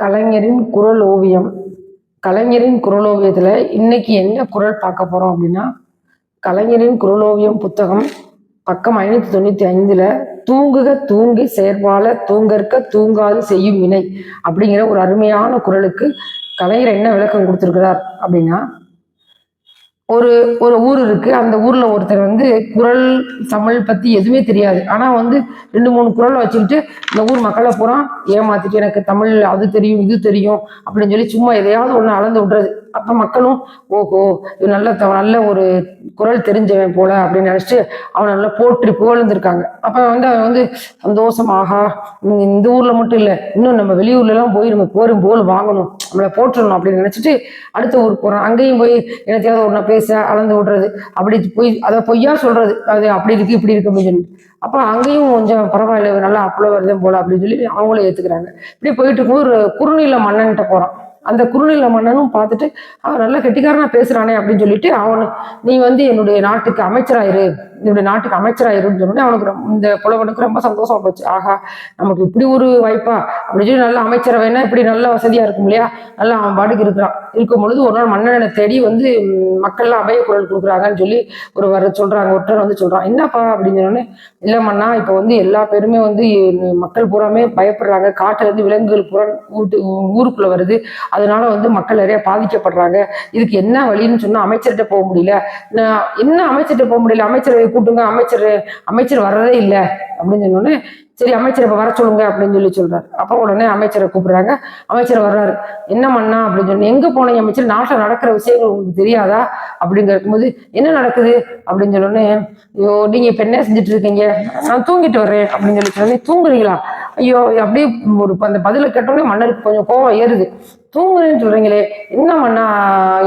கலைஞரின் குரல் ஓவியம். கலைஞரின் குரல் ஓவியத்தில் இன்னைக்கு என்ன குரல் பார்க்க போகிறோம் அப்படின்னா கலைஞரின் குரல் ஓவியம் புத்தகம் பக்கம் ஐநூற்றி தொண்ணூற்றி ஐந்தில் தூங்குக தூங்கி செயற்பால தூங்கற்க தூங்காது செய்யும் வினை அப்படிங்கிற ஒரு அருமையான குரலுக்கு கலைஞர் என்ன விளக்கம் கொடுத்துருக்கிறார் அப்படின்னா ஒரு ஒரு ஊர் இருக்கு. அந்த ஊர்ல ஒருத்தர் வந்து குரல் தமிழ் பத்தி எதுவுமே தெரியாது. ஆனா வந்து ரெண்டு மூணு குரலை வச்சுக்கிட்டு இந்த ஊர் மக்களை பூரா ஏமாத்திட்டு எனக்கு தமிழ் அது தெரியும் இது தெரியும் அப்படின்னு சொல்லி சும்மா எதையாவது ஒண்ணு அளந்து விடுறது. அப்ப மக்களும் ஓஹோ இது நல்ல நல்ல ஒரு குரல் தெரிஞ்சவன் போல அப்படின்னு நினைச்சிட்டு அவனை நல்லா போற்றி புகழ்ந்துருக்காங்க. அப்ப வந்து அவன் வந்து சந்தோஷமாக இந்த ஊர்ல மட்டும் இல்ல இன்னும் நம்ம வெளியூர்ல எல்லாம் போய் நம்ம போரும் போல் வாங்கணும். நம்மளை போட்டுடணும் அப்படின்னு நினச்சிட்டு அடுத்த ஊருக்கு போகிறோம் அங்கேயும் போய் என்னத்தையாவது ஒன்றா பேச அளந்து விடுறது அப்படி போய் அதை பொய்யா சொல்கிறது அது அப்படி இருக்குது இப்படி இருக்கு அப்படின்னு சொல்லி. அப்போ அங்கேயும் கொஞ்சம் பரவாயில்ல நல்லா அப்பளோ வருதும் போல அப்படின்னு சொல்லி அவங்களும் ஏத்துக்கிறாங்க. இப்படி போயிட்டு இருக்கும்போது ஒரு குறுநில மன்னன்கிட்ட போகிறோம் அந்த குறுநில மன்னனும் பார்த்துட்டு அவன் நல்ல கெட்டிக்காரனா பேசுறானே அப்படின்னு சொல்லிட்டு அவனு நீ வந்து என்னுடைய நாட்டுக்கு அமைச்சராயிரு. என்னுடைய நாட்டுக்கு அமைச்சராயிருன்னு சொன்னோடனே அவனுக்கு இந்த புலவனுக்கு ரொம்ப சந்தோஷமா போச்சு. ஆஹா நமக்கு இப்படி ஒரு வாய்ப்பா? அப்படின்னு சொல்லி நல்ல அமைச்சரவைனா இப்படி நல்ல வசதியா இருக்கும் இல்லையா? நல்லா அவன் பாட்டுக்கு இருக்கிறான். இருக்கும் பொழுது ஒரு நாள் மன்னனை தேடி வந்து மக்கள்லாம் அபய குரல் கொடுக்குறாங்கன்னு சொல்லி ஒரு வர சொல்றாங்க ஒருத்தர் வந்து சொல்றான். என்னப்பா? அப்படின்னு சொன்னோடனே இல்ல மன்னா இப்ப வந்து எல்லா பேருமே வந்து மக்கள் பூராமே பயப்படுறாங்க. காட்டுல இருந்து விலங்குகள் புறம் வீட்டு ஊருக்குள்ள வருது. அதனால வந்து மக்கள் நிறைய பாதிக்கப்படுறாங்க. இதுக்கு என்ன வழின்னு சொன்னா அமைச்சர்கிட்ட போக முடியல. நான் என்ன அமைச்சர்கிட்ட போக முடியல? அமைச்சரை கூட்டுங்க அமைச்சர் அமைச்சர் வர்றதே இல்லை அப்படின்னு சொன்னோடனே சரி அமைச்சர் இப்ப வர சொல்லுங்க அப்படின்னு சொல்லி சொல்றாரு. அப்ப உடனே அமைச்சரை கூப்பிடுறாங்க. அமைச்சர் வர்றாரு. என்ன பண்ணா அப்படின்னு சொல்லி எங்க போனீங்க அமைச்சர்? நாட்டில் நடக்கிற விஷயங்கள் உங்களுக்கு தெரியாதா? அப்படிங்க இருக்கும்போது என்ன நடக்குது? அப்படின்னு சொன்னோடனே ஐயோ நீங்க இப்ப என்ன செஞ்சுட்டு இருக்கீங்க? நான் தூங்கிட்டு வர்றேன். அப்படின்னு சொல்லி சொன்னேன் தூங்குறீங்களா? ஐயோ அப்படியே ஒரு அந்த பதில கேட்டோடனே மன்னருக்கு கொஞ்சம் கோவம் ஏறுது. தூங்குறேன்னு சொல்றீங்களே என்ன மண்ணா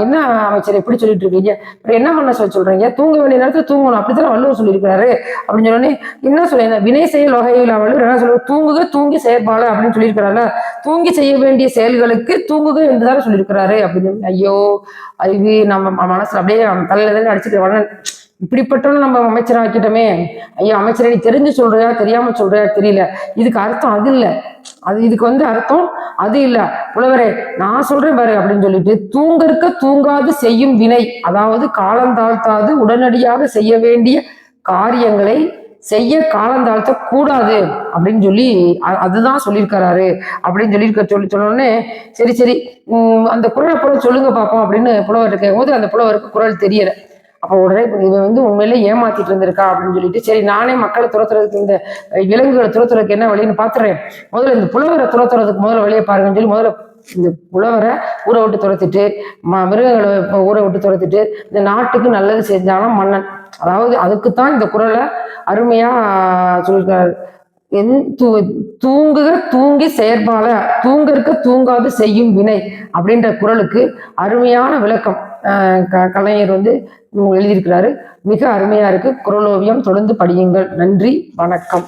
என்ன அமைச்சர் எப்படி சொல்லிட்டு இருக்கீங்க? அப்புறம் என்ன பண்ண சொல்ல சொல்றீங்க? தூங்க வேண்டிய நேரத்தில் தூங்கணும். அப்படித்தான் வள்ளுவர் சொல்லியிருக்கிறாரு. அப்படின்னு சொன்னோடனே என்ன சொல்ல வினை செயல் வகையில் வள்ளுவர் என்ன சொல்லுவார் தூங்குக தூங்கி செயற்பாடு அப்படின்னு சொல்லியிருக்கிறாருல. தூங்கி செய்ய வேண்டிய செயல்களுக்கு தூங்குக என்றுதானே சொல்லியிருக்கிறாரு அப்படின்னு. ஐயோ அது நம்ம மனசுல அப்படியே அவன் தலையில தான் அடிச்சுட்டு இப்படிப்பட்ட நம்ம அமைச்சர் ஆக்கிட்டோமே ஐயோ அமைச்சரை நீ தெரிஞ்சு சொல்றியா? தெரியாம சொல்றியா? தெரியல. இதுக்கு அர்த்தம் அது இல்லை. அது இதுக்கு வந்து அர்த்தம் அது இல்ல. புலவரே நான் சொல்றேன் பாரு அப்படின்னு சொல்லிட்டு தூங்கறக்க தூங்காது செய்யும் வினை அதாவது காலந்தாழ்த்தாது உடனடியாக செய்ய வேண்டிய காரியங்களை செய்ய காலந்தாழ்த்த கூடாது அப்படின்னு சொல்லி அதுதான் சொல்லியிருக்கிறாரு அப்படின்னு சொல்லியிருக்க சொல்லி சொன்னோடனே சரி சரி உம், அந்த குரலை புற சொல்லுங்க பார்ப்போம் அப்படின்னு புலவர் கேட்கும்போது அந்த புலவருக்கு குரல் தெரியலை. அப்போ உடனே இவன் வந்து உண்மையிலே ஏமாத்திட்டு இருந்திருக்கா அப்படின்னு சொல்லிட்டு சரி நானே மக்களை துரத்துறதுக்கு இந்த விலங்குகளை துரத்துறதுக்கு என்ன வழின்னு பாத்துறேன். முதல்ல இந்த புலவரை துரத்துறதுக்கு முதல்ல வழியை பாருங்கன்னு சொல்லி முதல்ல இந்த புலவரை ஊரை விட்டு துரத்திட்டு ம- மிருகங்களை இப்போ ஊரை விட்டு துரத்திட்டு இந்த நாட்டுக்கு நல்லது செஞ்சாலும் மன்னன். அதாவது அதுக்குத்தான் இந்த குரலை அருமையா சொல்லியிருக்காரு. என் தூ- தூங்குக தூங்கி செயற்பால தூங்கற்க தூங்காது செய்யும் வினை அப்படின்ற குரலுக்கு அருமையான விளக்கம். க- கலைஞர் வந்து எழுதியிருக்கிறாரு. மிக அருமையாக இருக்குது குரலோவியம் தொடர்ந்து படியுங்கள். நன்றி. வணக்கம்.